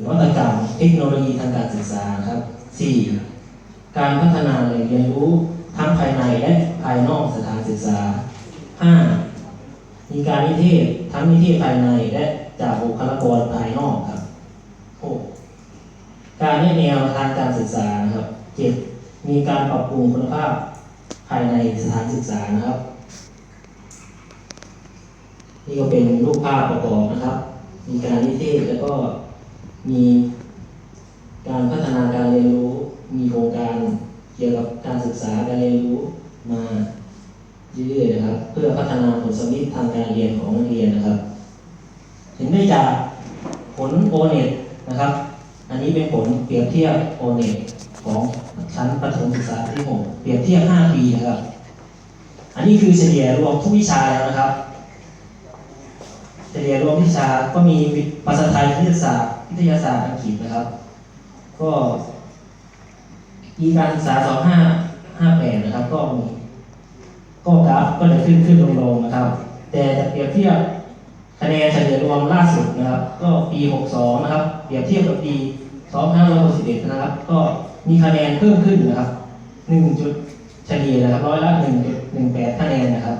นวัตกรรมเทคโนโลยีทางการศึกษาครับ 4. การพัฒนาแหล่งเรียนรู้ทั้งภายในและภายนอกสถานศึกษา 5. มีการนิเทศทั้งนิเทศภายในและจากบุคลากรภายนอกครับ 6. การแนะแนวทางการศึกษานะครับ 7. มีการปรับปรุงคุณภาพภายในสถานศึกษานะครับ นี่ก็เป็นรูปภาพประกอบนะครับ มีการนิเทศแล้วก็ มีการพัฒนาการเรียนรู้ มีโครงการเกี่ยวกับการศึกษาการเรียนรู้มาเรื่อยๆนะครับ เพื่อพัฒนาผลสำลิดทางการเรียนของนักเรียนนะครับ เห็นได้จากผลโอเน็ตนะครับ อันนี้เป็นผลเปรียบเทียบโอเน็ตของชั้นประถมศึกษาที่ 6 เปรียบเทียบ 5 ปีนะครับ อันนี้คือเฉลี่ยรวมทุกวิชาแล้วนะครับ เฉลี่ยรวมวิชาก็มีภาษาไทยวิทยาศาสตร์วิทยาศาสตร์อังกฤษนะครับ ก็ปีการศึกษา 2558 นะครับ ก็มีก็กราฟก็จะขึ้นขึ้นลงลงนะครับ แต่จะเปรียบเทียบคะแนนเฉลี่ยรวมล่าสุดนะครับ ก็ปี 62 นะครับ เปรียบเทียบกับปี 2561 นะครับ ก็มีคะแนนเพิ่มขึ้นนะครับ 1 จุดเฉลี่ยนะครับร้อยละ 1.18 คะแนนนะครับ